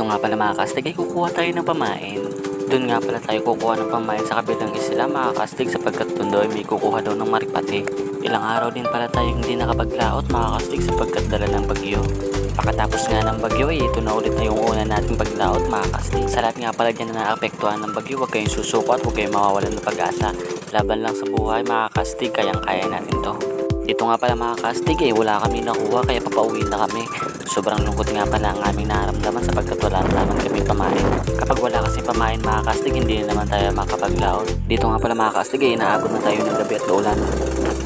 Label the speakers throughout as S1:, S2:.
S1: Dito nga pala mga kastig ay kukuha tayo ng pamain. Doon nga pala tayo kukuha ng pamain sa kabilang isla mga kastig sapagkat doon daw ay may kukuha daw ng maripati. Ilang araw din pala tayo hindi nakapaglaot mga kastig sapagkat dala ng bagyo. Pagkatapos nga ng bagyo ay ito na ulit na yung una nating paglaot mga kastig. Sa lahat nga pala dyan na naapektuhan ng bagyo huwag kayong susuko at huwag kayong mawawalan ng pag-asa. Laban lang sa buhay mga kastig kayang kaya natin to. Dito nga pala mga kastig eh, wala kami nakuha kaya papauwi na kami. Sobrang lungkot nga pala ang aming naramdaman sapagkat wala na naman kami pamain. Kapag wala kasi pamain mga kastig, hindi na naman tayo makapaglaon. Dito nga pala mga kastig eh, inaabot na tayo ng gabi at uulan.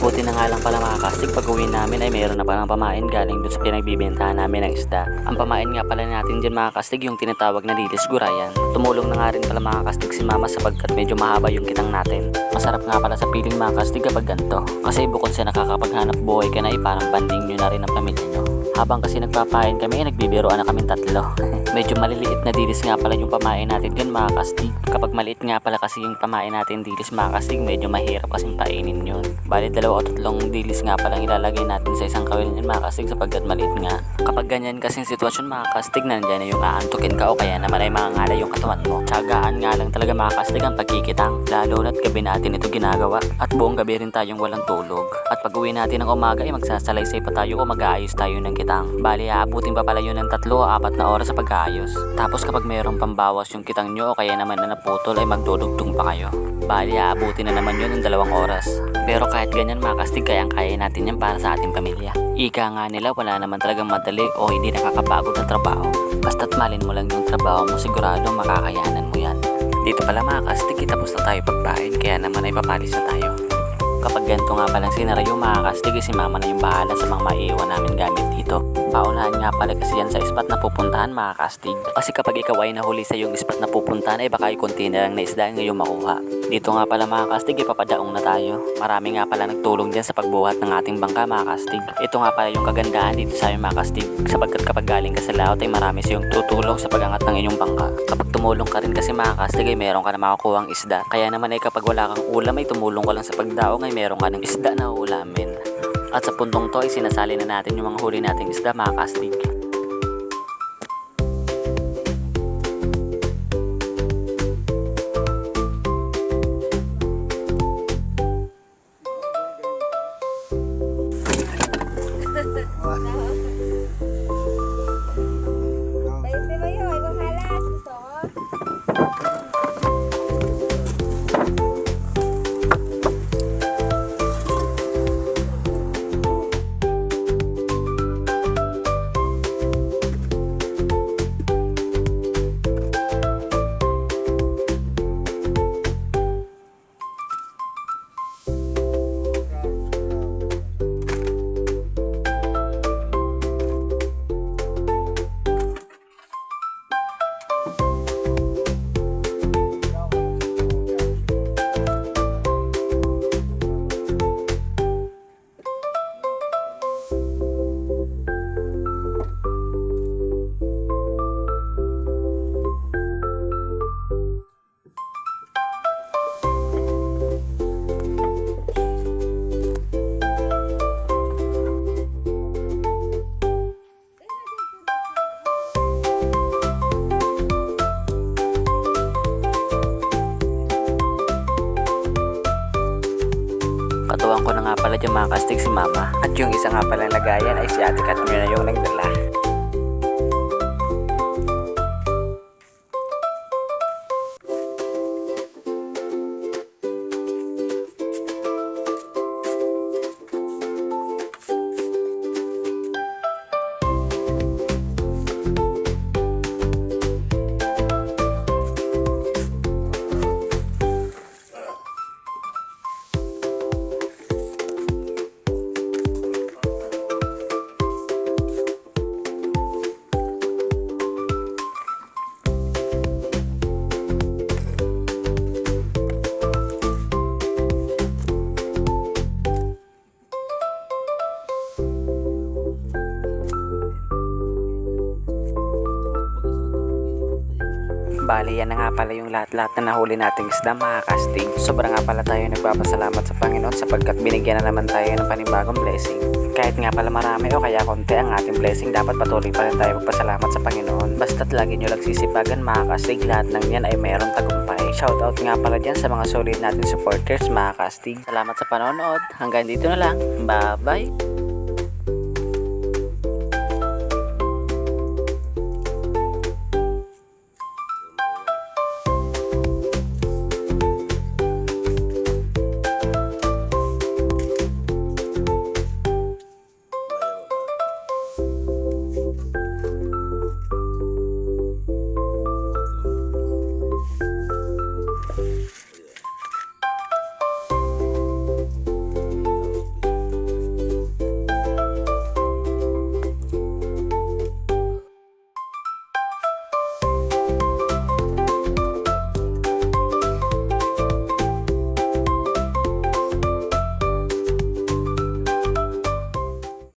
S1: Buti na nga lang pala mga kastig, pag uwi namin ay mayroon na palang pamain galing dun sa pinagbibentahan namin ng isda. Ang pamain nga pala natin dyan mga kastig, yung tinatawag na dilis gurayan. Tumulong na nga rin pala mga kastig si mama sapagkat medyo mahaba yung kitang natin. Masarap nga pala sa piling mga kastig kapag ganito. Kasi bukod sa nakakapaghanap buhay ka na ay parang banding nyo na rin ang pamilya nyo. Habang kasi nagpapain kami, ay nagbibiroan na kaming tatlo. Medyo maliliit na dilis nga pala yung pamain natin yun mga kastig. Kapag maliit nga pala kasi yung pamain natin dilis mga kastig, medyo mahirap kasing painin yun. Bali dalawa o tatlong dilis nga palang ilalagay natin sa isang kawil yun mga sapagkat maliit nga. Kapag ganyan kasing sitwasyon mga kastig, nandyan na yung aantukin ka o kaya naman ay mangangala yung katawan mo. Tsagaan nga lang talaga mga ang pagkikitang. Lalo na't gabi natin ito ginagawa. At buong gabi rin tayong walang tulog. At pag uwi natin ng umaga ay magsasalaysay pa tayo o mag-aayos tayo ng kitang. Bali aabutin pa pala yun ng tatlo o apat na oras sa pag-aayos. Tapos kapag mayroong pambawas yung kitang nyo o kaya naman na naputol ay magdudugtong pa kayo. Bali aabutin na naman yun ng dalawang oras. Pero kahit ganyan mga kastig kaya natin yan para sa ating pamilya. Ika nga nila wala naman talagang madali o hindi nakakapagod na trabaho. Basta't malin mo lang yung trabaho mo sigurado makakayanan mo yan. Dito pala mga kastig tapos na tayo pagpain kaya naman ay papalis na tayo. Kapag ganito nga palang sinara yung mga kastig, si mama na yung bahala sa mga maiiwan namin gamit dito. Paunahan nga pala kasi yan sa spot na pupuntahan mga. Kasi kapag ikaw ay nahuli sa yung spot na pupuntahan ay baka yung konti na lang na isda ang iyong makuha. Dito nga pala mga ipapadaong na tayo. Marami nga pala nagtulong dyan sa pagbuhat ng ating bangka mga. Ito nga pala yung kagandahan dito sa mga kastig. Sapagkat kapag galing ka sa laot ay marami sa yung tutulong sa pagangat ng inyong bangka. Kapag tumulong ka rin kasi mga kastig ay meron ka na makakuha isda. Kaya naman ay kapag wala kang ulam ay tumulong ka lang sa pagdaong ay meron ka ng isda na ulamin. At sa puntong to ay sinasali na natin yung mga huli nating isda mga kastig.
S2: Bainte mo yun,
S1: nga pala dyan mga kastig si mama. At yung isa nga palang lagayan ay si ate Kat na yung nagdala. Bali, yan na nga pala yung lahat-lahat na nahuli nating isda mga kastig. Sobra nga pala tayo nagpapasalamat sa Panginoon sapagkat binigyan na naman tayo ng panibagong blessing. Kahit nga pala marami o kaya konti ang ating blessing, dapat patuloy pa rin tayo magpasalamat sa Panginoon. Basta't lagi nyo lang sisipagan mga kastig, lahat ng yan ay mayroong tagumpay. Shoutout nga pala dyan sa mga solid natin supporters mga kastig. Salamat sa panonood. Hanggang dito na lang. Bye-bye!